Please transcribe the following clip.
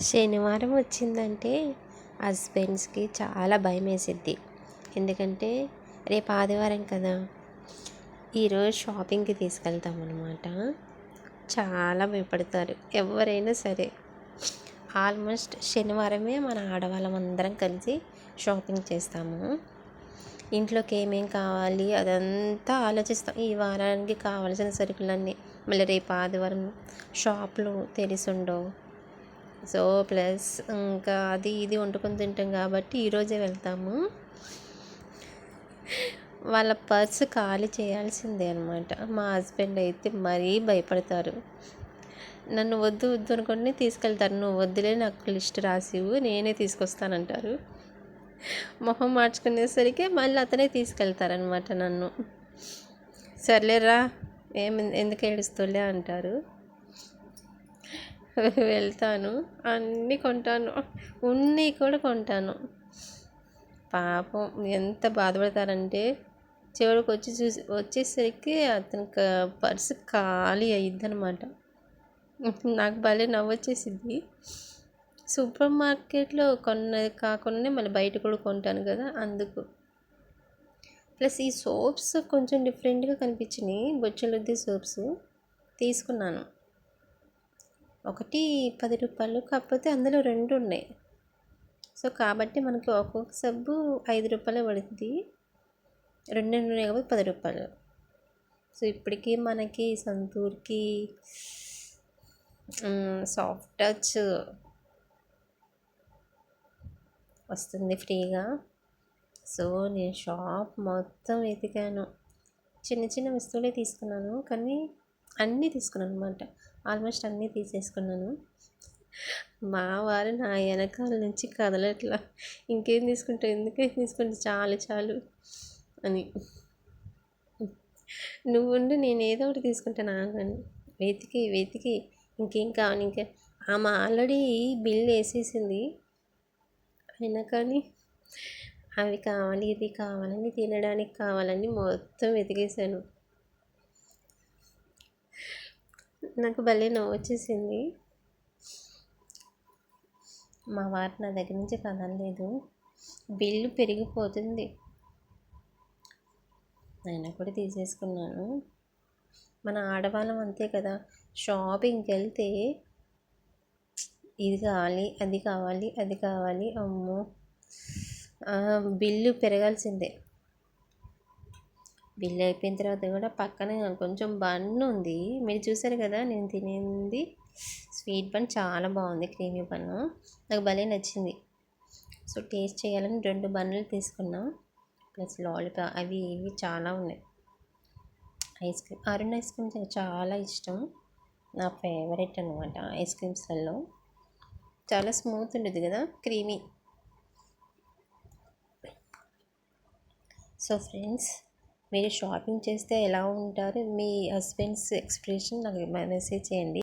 శనివారం వచ్చిందంటే హస్బెండ్స్కి చాలా భయం వేసిద్ది ఎందుకంటే రేపు ఆదివారం కదా. ఈరోజు షాపింగ్కి తీసుకెళ్తాం అనమాట చాలా భయపడతారు. ఎవరైనా సరే. ఆల్మోస్ట్ శనివారమే మన ఆడవాళ్ళం అందరం కలిసి షాపింగ్ చేస్తాము. ఇంట్లోకి ఏమేం కావాలి అదంతా ఆలోచిస్తాం. ఈ వారానికి కావాల్సిన సరుకులన్నీ. మళ్ళీ రేపు ఆదివారం షాపులు ఉండవు. సో ప్లస్ ఇంకా అది ఇది వండుకొని తింటాం కాబట్టి ఈరోజే వెళ్తాము. వాళ్ళ పర్స్ ఖాళీ చేయాల్సిందే అనమాట మా హస్బెండ్ అయితే మరీ భయపడతారు. నన్ను వద్దు వద్దు అనుకుని తీసుకెళ్తారు. నువ్వు వద్దులే నాకు లిస్ట్ రాసివు నేనే తీసుకొస్తానంటారు. మొహం మార్చుకునేసరికి మళ్ళీ అతనే తీసుకెళ్తారనమాట నన్ను. సర్లేరా ఏమి ఎందుకు ఏడుస్తులే అంటారు. వెళ్తాను. అన్నీ కొంటాను. ఉన్ని కూడా కొంటాను. పాపం ఎంత బాధపడతారంటే చివరికి వచ్చి చూసి వచ్చేసరికి అతని పర్సు ఖాళీ అయ్యిద్ది అనమాట నాకు భలే నవ్వొచ్చేసిద్ది. సూపర్ మార్కెట్లో కొన్నది కాకుండా మళ్ళీ బయట కూడా కొంటాను కదా అందుకు. ప్లస్ ఈ సోప్స్ కొంచెం డిఫరెంట్గా కనిపించినాయి బొచ్చలొద్ది సోప్స్ తీసుకున్నాను. ఒకటి పది రూపాయలు కాకపోతే అందులో రెండు ఉన్నాయి. సో కాబట్టి మనకి ఒక్కొక్క సబ్బు ఐదు రూపాయలు పడుతుంది రెండు ఉన్నాయి కాబట్టి పది రూపాయలు. సో ఇప్పటికీ మనకి సంతూర్కి సాఫ్ట్ టచ్ వస్తుంది ఫ్రీగా. సో నేను షాప్ మొత్తం వెతికాను. చిన్న చిన్న వస్తువులే తీసుకున్నాను. కానీ అన్నీ తీసుకున్నాను అనమాట ఆల్మోస్ట్ అన్నీ తీసేసుకున్నాను. మా వారు నా వెనకాల నుంచి కదలట్లా. ఇంకేం తీసుకుంటే ఎందుకేం తీసుకుంటే చాలు చాలు అని. నువ్వుండి నేను ఏదో ఒకటి తీసుకుంటాను ఆగని వెతికి వెతికి. ఇంకేం కావాలి? ఇంకా ఆమె ఆల్రెడీ బిల్ వేసేసింది. అయినా కానీ అవి కావాలి ఇది కావాలని తినడానికి కావాలని మొత్తం వెతికేసాను నాకు భలే నవ్వు వచ్చేసింది మా వారు నా దగ్గర నుంచి కదలలేదు. బిల్లు పెరిగిపోతుంది. అయినా కూడా తీసేసుకున్నాను. మన ఆడవాళ్ళం అంతే కదా. షాపింగ్కి వెళ్తే ఇది కావాలి అది కావాలి అది కావాలి. అమ్మో! బిల్లు పెరగాల్సిందే. బిల్ అయిపోయిన తర్వాత కూడా పక్కన కొంచెం బన్ ఉంది. మీరు చూసారు కదా నేను తినేది స్వీట్ బన్ చాలా బాగుంది క్రీమీ బన్ను నాకు భలే నచ్చింది. సో టేస్ట్ చేయాలని రెండు బన్నులు తీసుకున్నాం. ప్లస్ లాలీపాప్ అవి ఇవి చాలా ఉన్నాయి. Ice cream Arun ice creams చాలా ఇష్టం. నా ఫేవరెట్ అనమాట ఐస్ క్రీమ్స్లలో. చాలా స్మూత్ ఉండేది కదా క్రీమీ. సో ఫ్రెండ్స్ మీరు షాపింగ్ చేస్తే ఎలా ఉంటారు? మీ హస్బెండ్స్ ఎక్స్ప్రెషన్ నాకు మెసేజ్ చేయండి.